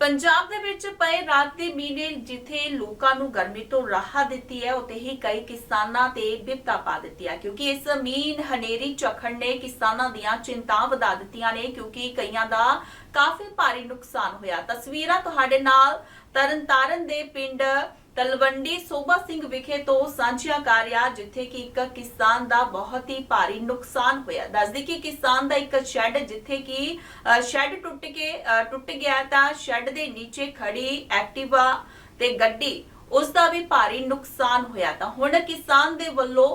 ਪੰਜਾਬ ਦੇ ਵਿੱਚ ਪਏ ਰਾਤ ਦੇ ਮੀਂਹ ਜਿੱਥੇ ਲੋਕਾਂ ਨੂੰ ਗਰਮੀ ਤੋਂ ਰਾਹਤ ਦਿੱਤੀ ਹੈ, ਉੱਥੇ ਹੀ ਕਈ ਕਿਸਾਨਾਂ ਤੇ ਬਿਪਤਾ ਪਾ ਦਿੱਤੀ ਹੈ, ਕਿਉਂਕਿ ਇਸ ਮੀਂਹ ਹਨੇਰੀ ਝੱਖੜ ਨੇ ਕਿਸਾਨਾਂ ਦੀਆਂ ਚਿੰਤਾ ਵਧਾ ਦਿੱਤੀਆਂ ਨੇ, ਕਿਉਂਕਿ ਕਈਆਂ ਦਾ ਕਾਫੀ ਭਾਰੀ ਨੁਕਸਾਨ ਹੋਇਆ। ਤਸਵੀਰਾਂ ਤੁਹਾਡੇ ਨਾਲ ਤਰਨਤਾਰਨ ਦੇ ਪਿੰਡ ਤਲਵੰਡੀ ਸੋਭਾ ਸਿੰਘ ਵਿਖੇ ਤੋਂ ਸਾਂਝੀਆਂ ਕਰ ਰਿਹਾ ਜਿੱਥੇ ਕਿ ਇੱਕ ਕਿਸਾਨ ਦਾ ਬਹੁਤ ਹੀ ਭਾਰੀ ਨੁਕਸਾਨ ਹੋਇਆ। ਦੱਸਦੀ ਕਿ ਕਿਸਾਨ ਦਾ ਇੱਕ ਸ਼ੈੱਡ ਜਿੱਥੇ ਕਿ ਅ, ਸ਼ੈੱਡ ਟੁੱਟ ਕੇ ਟੁੱਟ ਗਿਆ ਤਾਂ ਸ਼ੈੱਡ ਦੇ ਨੀਚੇ ਖੜੀ ਐਕਟਿਵਾ ਤੇ ਗੱਡੀ ਉਸ ਦਾ ਵੀ ਭਾਰੀ ਨੁਕਸਾਨ ਹੋਇਆ। ਤਾਂ ਹੁਣ ਕਿਸਾਨ ਦੇ ਵੱਲੋਂ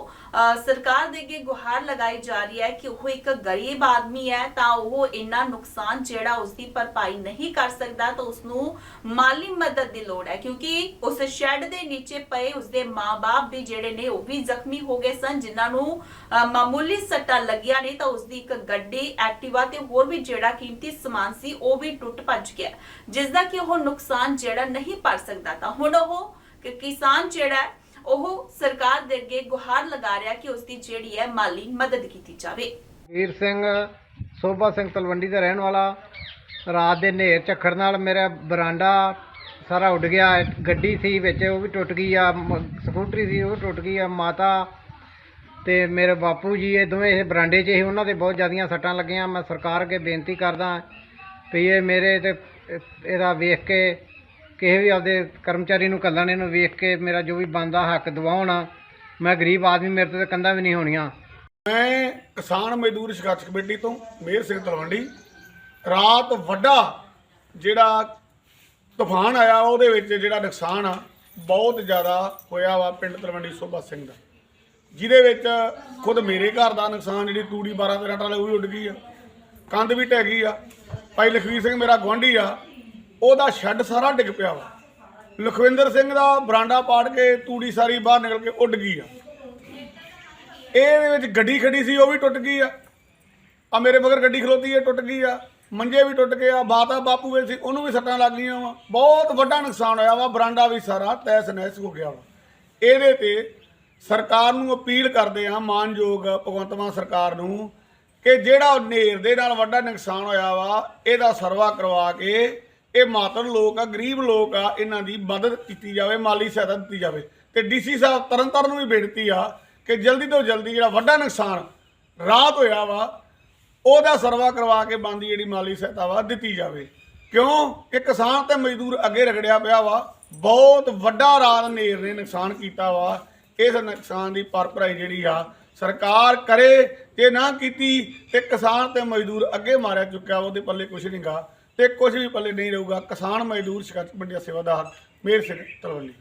ਸਰਕਾਰ ਦੇ ਅੱਗੇ ਗੁਹਾਰ ਲਗਾਈ ਜਾ ਰਹੀ ਹੈ ਕਿ ਉਹ ਇੱਕ ਗਰੀਬ ਆਦਮੀ ਹੈ, ਤਾਂ ਉਹ ਇੰਨਾ ਨੁਕਸਾਨ ਜਿਹੜਾ ਉਸ ਦੀ ਭਰਪਾਈ ਨਹੀਂ ਕਰ ਸਕਦਾ, ਤਾਂ ਉਸ ਨੂੰ ਮਾਲੀ ਮਦਦ ਦੀ ਲੋੜ ਹੈ, ਕਿਉਂਕਿ ਉਸ ਸ਼ੈੱਡ ਦੇ ਨੀਚੇ ਪਏ ਉਸ ਦੇ ਮਾਪੇ ਵੀ ਜਿਹੜੇ ਨੇ, ਉਹ ਵੀ ਜ਼ਖਮੀ ਹੋ ਗਏ ਸਨ, ਜਿਨ੍ਹਾਂ ਨੂੰ ਮਾਮੂਲੀ ਸੱਟਾਂ ਲੱਗੀਆਂ ਨੇ, ਤਾਂ ਉਸ ਦੀ ਇੱਕ ਗੱਡੀ ਐਕਟਿਵਾ ਤੇ ਹੋਰ ਵੀ ਜਿਹੜਾ ਕੀਮਤੀ ਸਮਾਨ ਸੀ, ਉਹ ਵੀ ਟੁੱਟ ਭੱਜ ਗਿਆ। ਜਿਸ ਦਾ ਕਿ ਉਹ ਨੁਕਸਾਨ ਜਿਹੜਾ ਨਹੀਂ ਭਰ ਸਕਦਾ, ਤਾਂ ਹੁਣ ਉਹ ਕਿਸਾਨ ਜਿਹੜਾ ਉਹ ਸਰਕਾਰ ਦੇ ਅੱਗੇ ਗੁਹਾਰ ਲਗਾ ਰਿਹਾ ਕਿ ਉਸ ਦੀ ਜਿਹੜੀ ਹੈ ਮਾਲੀ ਮਦਦ ਕੀਤੀ ਜਾਵੇ। ਵੀਰ ਸਿੰਘ, ਸੋਭਾ ਸਿੰਘ ਤਲਵੰਡੀ ਦਾ ਰਹਿਣ ਵਾਲਾ। ਰਾਤ ਦੇ ਹਨੇਰ ਝੱਖੜ ਨਾਲ ਮੇਰਾ ਬਰਾਂਡਾ ਸਾਰਾ ਉੱਡ ਗਿਆ। ਗੱਡੀ ਸੀ ਵਿੱਚ, ਉਹ ਵੀ ਟੁੱਟ ਗਈ ਆ, ਮ- ਸਕੂਟਰੀ ਸੀ, ਉਹ ਟੁੱਟ ਗਈ ਆ, ਮਾਤਾ ਤੇ ਮੇਰੇ ਬਾਪੂ ਜੀ, ਇਹ ਦੋਵੇਂ ਇਹ ਬਰਾਂਡੇ 'ਚ ਸੀ ਉਹਨਾਂ ਦੇ ਬਹੁਤ ਜ਼ਿਆਦੀਆਂ ਸੱਟਾਂ ਲੱਗੀਆਂ। ਮੈਂ ਸਰਕਾਰ ਅੱਗੇ ਬੇਨਤੀ ਕਰਦਾ ਵੀ ਇਹ ਮੇਰੇ ਤੇ ਇਹਦਾ ਵੇਖ ਕੇ ਕਿਸੇ ਵੀ ਆਪਦੇ ਕਰਮਚਾਰੀ ਨੂੰ ਕੱਲਣ ਇਹਨੂੰ ਵੇਖ ਕੇ ਮੇਰਾ ਜੋ ਵੀ ਬਣਦਾ ਹੱਕ ਦਿਵਾਉਣ ਮੈਂ ਗਰੀਬ ਆਦਮੀ, ਮੇਰੇ ਤੋਂ ਤਾਂ ਕੰਧਾਂ ਵੀ ਨਹੀਂ ਹੋਣੀਆਂ। ਮੈਂ ਕਿਸਾਨ ਮਜ਼ਦੂਰ ਸੰਘਰਸ਼ ਕਮੇਟੀ ਤੋਂ ਮੇਰ ਸਿੰਘ ਤਲਵੰਡੀ, ਰਾਤ ਵੱਡਾ ਜਿਹੜਾ ਤੂਫਾਨ ਆਇਆ, ਉਹਦੇ ਵਿੱਚ ਜਿਹੜਾ ਨੁਕਸਾਨ ਆ, ਬਹੁਤ ਜ਼ਿਆਦਾ ਹੋਇਆ ਵਾ ਪਿੰਡ ਤਲਵੰਡੀ ਸੋਭਾ ਸਿੰਘ ਦਾ, ਜਿਹਦੇ ਵਿੱਚ ਖੁਦ ਮੇਰੇ ਘਰ ਦਾ ਨੁਕਸਾਨ, ਜਿਹੜੀ ਤੂੜੀ 12 13 ਟਰਾਲੇ ਉਹ ਵੀ ਉੱਡ ਗਈ ਆ, ਕੰਧ ਵੀ ਢਹਿ ਗਈ ਆ। ਭਾਈ ਲਖਵੀਰ ਸਿੰਘ ਮੇਰਾ ਗੁਆਂਢੀ ਆ ਉਹਦਾ ਸ਼ੈੱਡ ਸਾਰਾ ਡਿੱਗ ਪਿਆ ਵਾ। ਲਖਵਿੰਦਰ ਸਿੰਘ ਦਾ ਬਰਾਂਡਾ ਪਾੜ ਕੇ ਤੂੜੀ ਸਾਰੀ ਬਾਹਰ ਨਿਕਲ ਕੇ ਉੱਡ ਗਈ ਆ। ਇਹਦੇ ਵਿੱਚ ਗੱਡੀ ਖੜੀ ਸੀ, ਉਹ ਵੀ ਟੁੱਟ ਗਈ ਆ। ਆ ਮੇਰੇ ਮਗਰ ਗੱਡੀ ਖਲੋਤੀ ਹੈ ਟੁੱਟ ਗਈ ਆ। ਮੰਜੇ ਵੀ ਟੁੱਟ ਗਏ ਆ, ਬਾਤਾ ਬਾਪੂ ਵੇ ਸੀ, ਉਹਨੂੰ ਵੀ ਸੱਟਾਂ ਲੱਗ ਗਈਆਂ ਵਾ। ਬਹੁਤ ਵੱਡਾ ਨੁਕਸਾਨ ਹੋਇਆ ਵਾ, ਬਰਾਂਡਾ ਵੀ ਸਾਰਾ ਤੈਸ ਨਹਿਸ ਹੋ ਗਿਆ ਵਾ। ਇਹਦੇ ਤੇ ਸਰਕਾਰ ਨੂੰ ਅਪੀਲ ਕਰਦੇ ਆ, ਮਾਨਯੋਗ ਭਗਵੰਤ ਮਾਨ ਸਰਕਾਰ ਨੂੰ, ਕਿ ਜਿਹੜਾ ਨੇਰ ਦੇ ਨਾਲ ਵੱਡਾ ਨੁਕਸਾਨ ਹੋਇਆ ਵਾ, ਇਹਦਾ ਸਰਵਾ ਕਰਵਾ ਕੇ ਇਹ ਮਾਤਰ ਲੋਕ ਆ, ਗਰੀਬ ਲੋਕ ਆ, ਇਹਨਾਂ ਦੀ ਮਦਦ ਕੀਤੀ ਜਾਵੇ, ਮਾਲੀ ਸਹਾਇਤਾ ਦਿੱਤੀ ਜਾਵੇ। ਤੇ ਡੀਸੀ ਸਾਹਿਬ ਤਰਨਤਾਰਨ ਨੂੰ ਵੀ ਬੇਨਤੀ ਆ ਕਿ ਜਲਦੀ ਤੋਂ ਜਲਦੀ ਜਿਹੜਾ ਵੱਡਾ ਨੁਕਸਾਨ ਰਾਤ ਹੋਇਆ ਵਾ, ਉਹਦਾ ਸਰਵਾ ਕਰਵਾ ਕੇ ਬੰਦੀ ਜਿਹੜੀ ਮਾਲੀ ਸਹਾਇਤਾ ਵਾ ਦਿੱਤੀ ਜਾਵੇ। ਕਿਉਂ? ਕਿ ਕਿਸਾਨ ਤੇ ਮਜ਼ਦੂਰ ਅੱਗੇ ਰਗੜਿਆ ਪਿਆ ਵਾ, ਬਹੁਤ ਵੱਡਾ ਰਾਤ ਨੇਰ ਨੇ ਨੁਕਸਾਨ ਕੀਤਾ ਵਾ। ਇਸ ਨੁਕਸਾਨ ਦੀ ਭਰਪਾਈ ਜਿਹੜੀ ਆ ਸਰਕਾਰ ਕਰੇ ਜੇ ਨਾ ਕੀਤੀ ਤੇ ਕਿਸਾਨ ਤੇ ਮਜ਼ਦੂਰ ਅੱਗੇ ਮਾਰਿਆ ਚੁੱਕਿਆ ਉਹਦੇ ਪੱਲੇ ਕੁਝ ਨਹੀਂਗਾ ਤੇ ਕੁਝ ਵੀ ਪੱਲੇ ਨਹੀਂ ਰਹੂਗਾ। ਕਿਸਾਨ ਮਜ਼ਦੂਰ ਸ਼ਿਕਾਇਤ ਮੰਡੀਆ ਸੇਵਾਦਾਰ ਮੇਰ ਸਿੰਘ ਤਲਵੰਡੀ।